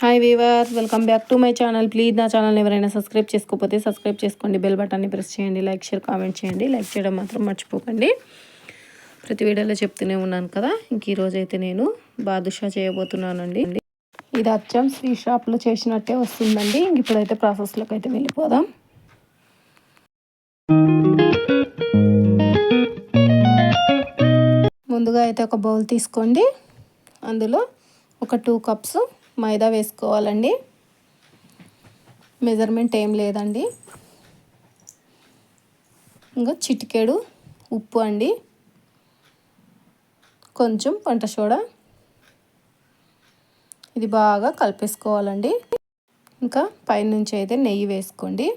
Hi viewers welcome back to my channel please నా channel ఎవరైనా subscribe చేసుకోకపోతే subscribe చేసుకోండి బెల్ బటన్ని ప్రెస్ చేయండి. లైక్ షేర్ కామెంట్ చేయండి. లైక్ చేయడం మాత్రం మర్చిపోకండి. ప్రతి వీడియోలో చెప్తూనే ఉన్నాను కదా. ఇంక ఈరోజు అయితే నేను బాదుషా చేయబోతున్నానండి. ఇది అచ్చం స్వీ షాప్లో చేసినట్టే వస్తుందండి. ఇంక ఇప్పుడైతే ప్రాసెస్లోకి అయితే వెళ్ళిపోదాం. ముందుగా అయితే ఒక బౌల్ తీసుకోండి. అందులో ఒక టూ కప్స్ మైదా వేసుకోవాలండి. మెజర్మెంట్ ఏం లేదండి. ఇంకా చిటికెడు ఉప్పు అండి. కొంచెం పంట సోడా. ఇది బాగా కలిపేసుకోవాలండి. ఇంకా పైనుంచి అయితే నెయ్యి వేసుకోండి.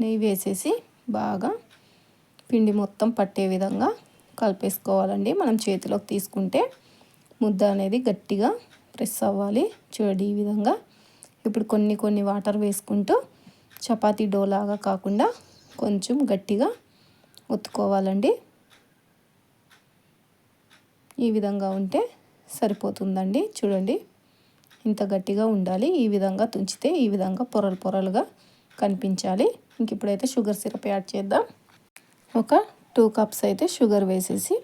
నెయ్యి వేసేసి బాగా పిండి మొత్తం పట్టే విధంగా కలిపేసుకోవాలండి. మనం చేతిలోకి తీసుకుంటే ముద్ద అనేది గట్టిగా ప్రెస్ అవ్వాలి. చూడండి ఈ విధంగా. ఇప్పుడు కొన్ని కొన్ని వాటర్ వేసుకుంటూ చపాతీ డోలాగా కాకుండా కొంచెం గట్టిగా ఒత్తుకోవాలండి. ఈ విధంగా ఉంటే సరిపోతుందండి. చూడండి. ఇంత గట్టిగా ఉండాలి. ఈ విధంగా తుంచితే ఈ విధంగా పొరలు పొరలుగా కనిపించాలి. ఇంక ఇప్పుడైతే షుగర్ సిరప్ యాడ్ చేద్దాం. ఒక టూ కప్స్ అయితే షుగర్ వేసేసి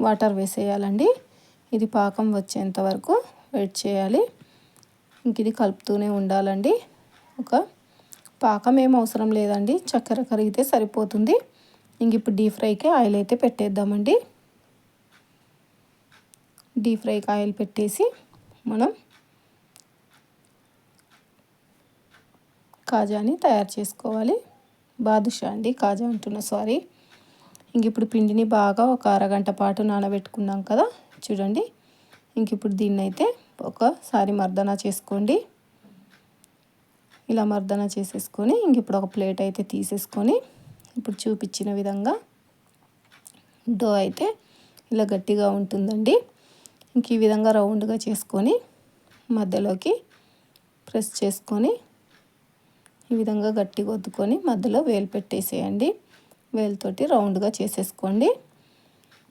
వాటర్ వేసేయాలండి. ఇది పాకం వచ్చేంత వరకు వెయిట్ చేయాలి. ఇంక ఇది కలుపుతూనే ఉండాలండి. ఒక పాకం ఏం అవసరం లేదండి. చక్కెర కరిగితే సరిపోతుంది. ఇంక ఇప్పుడు డీప్ ఫ్రైకి ఆయిల్ అయితే పెట్టేద్దామండి. డీప్ ఫ్రైకి ఆయిల్ పెట్టేసి మనం కాజాని తయారు చేసుకోవాలి. బాదుషా అండి కాజా అంటున్నా సారీ. ఇంక ఇప్పుడు పిండిని బాగా ఒక అరగంట పాటు నానబెట్టుకున్నాం కదా. చూడండి. ఇంక ఇప్పుడు దీన్ని అయితే ఒకసారి మర్దన చేసుకోండి. ఇలా మర్దన చేసేసుకొని ఇంక ఇప్పుడు ఒక ప్లేట్ అయితే తీసేసుకొని ఇప్పుడు చూపించిన విధంగా డో అయితే ఇలా గట్టిగా ఉంటుందండి. ఇంక ఈ విధంగా రౌండ్గా చేసుకొని మధ్యలోకి ప్రెస్ చేసుకొని ఈ విధంగా గట్టిగా వద్దుకొని మధ్యలో వేలు పెట్టేసేయండి. వేలుతోటి రౌండ్గా చేసేసుకోండి.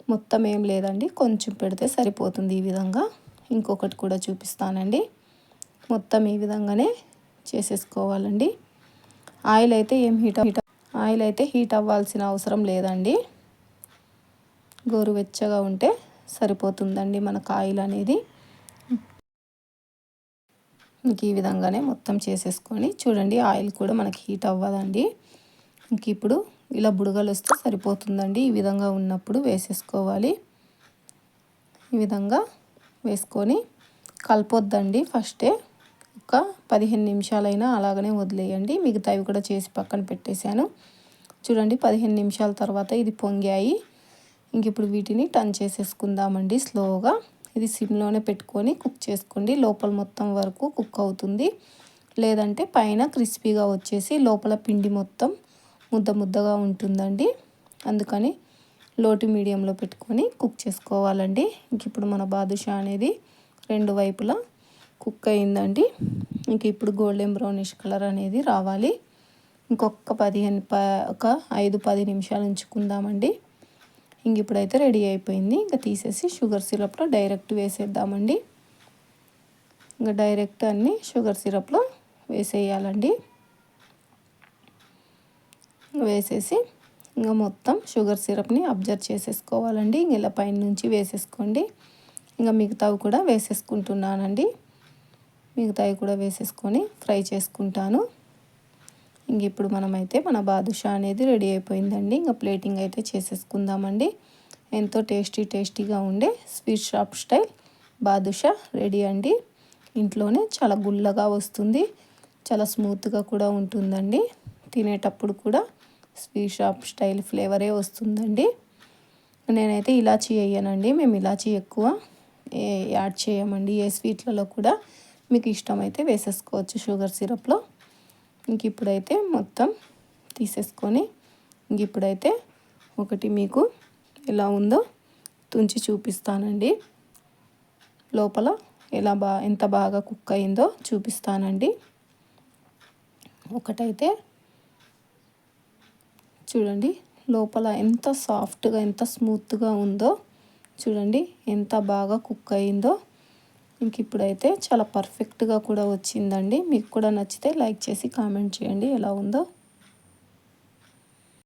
మొత్తం ఏం లేదండి. కొంచెం పెడితే సరిపోతుంది ఈ విధంగా. ఇంకొకటి కూడా చూపిస్తానండి. మొత్తం ఈ విధంగానే చేసేసుకోవాలండి. ఆయిల్ అయితే ఏం హీట్ హీట్ ఆయిల్ అయితే హీట్ అవ్వాల్సిన అవసరం లేదండి. గోరువెచ్చగా ఉంటే సరిపోతుందండి మనకు ఆయిల్ అనేది. ఇంక ఈ విధంగానే మొత్తం చేసేసుకొని చూడండి ఆయిల్ కూడా మనకి హీట్ అవ్వదండి. ఇంక ఇప్పుడు ఇలా బుడగలు వస్తే సరిపోతుందండి. ఈ విధంగా ఉన్నప్పుడు వేసేసుకోవాలి. ఈ విధంగా వేసుకొని కలపొద్దండి ఫస్టే. ఒక పదిహేను నిమిషాలైనా అలాగనే వదిలేయండి. మిగతావి కూడా చేసి పక్కన పెట్టేశాను. చూడండి పదిహేను నిమిషాల తర్వాత ఇది పొంగాయి. ఇంక ఇప్పుడు వీటిని టర్న్ చేసేసుకుందామండి స్లోగా. ఇది సిమ్లోనే పెట్టుకొని కుక్ చేసుకోండి. లోపల మొత్తం వరకు కుక్ అవుతుంది. లేదంటే పైన క్రిస్పీగా వచ్చేసి లోపల పిండి మొత్తం ముద్ద ముద్దగా ఉంటుందండి. అందుకని లోటు మీడియంలో పెట్టుకొని కుక్ చేసుకోవాలండి. ఇంక ఇప్పుడు మన బాదుషా అనేది రెండు వైపులా కుక్ అయిందండి. ఇంక ఇప్పుడు గోల్డెన్ బ్రౌనిష్ కలర్ అనేది రావాలి. ఇంకొక పదిహేను ప ఒక ఐదు పది నిమిషాలు ఉంచుకుందామండి. ఇంక ఇప్పుడైతే రెడీ అయిపోయింది. ఇంకా తీసేసి షుగర్ సిరప్లో డైరెక్ట్ వేసేద్దామండి. ఇంకా డైరెక్ట్ అన్నీ షుగర్ సిరప్లో వేసేయాలండి. వేసేసి ఇంకా మొత్తం షుగర్ సిరప్ని అబ్జర్వ్ చేసేసుకోవాలండి. ఇంక ఇలా పైన నుంచి వేసేసుకోండి. ఇంకా మిగతావి కూడా వేసేసుకుంటున్నానండి. మిగతావి కూడా వేసేసుకొని ఫ్రై చేసుకుంటాను. ఇంక ఇప్పుడు మనమైతే మన బాదుషా అనేది రెడీ అయిపోయిందండి. ఇంకా ప్లేటింగ్ అయితే చేసేసుకుందామండి. ఎంతో టేస్టీ టేస్టీగా ఉండే sweet shop style badusha ready అండి. ఇంట్లోనే చాలా గుల్లగా వస్తుంది. చాలా స్మూత్గా కూడా ఉంటుందండి. తినేటప్పుడు కూడా స్వీట్ షాప్ స్టైల్ ఫ్లేవరే వస్తుందండి. నేనైతే ఇలాచీ వేయనండి. మేము ఇలాచీ ఎక్కువ యాడ్ చేయమండి. ఏ స్వీట్లలో కూడా మీకు ఇష్టమైతే వేసేసుకోవచ్చు షుగర్ సిరప్లో. ఇంక ఇప్పుడైతే మొత్తం తీసేసుకొని ఇంక ఇప్పుడైతే ఒకటి మీకు ఎలా ఉందో తుంచి చూపిస్తానండి. లోపల ఎలా బా ఎంత బాగా కుక్ అయిందో చూపిస్తానండి. ఒకటైతే చూడండి లోపల ఎంత సాఫ్ట్గా ఎంత స్మూత్గా ఉందో చూడండి ఎంత బాగా కుక్ అయిందో. ఇంక ఇప్పుడైతే చాలా పర్ఫెక్ట్గా కూడా వచ్చిందండి. మీకు కూడా నచ్చితే లైక్ చేసి కామెంట్ చేయండి ఎలా ఉందో.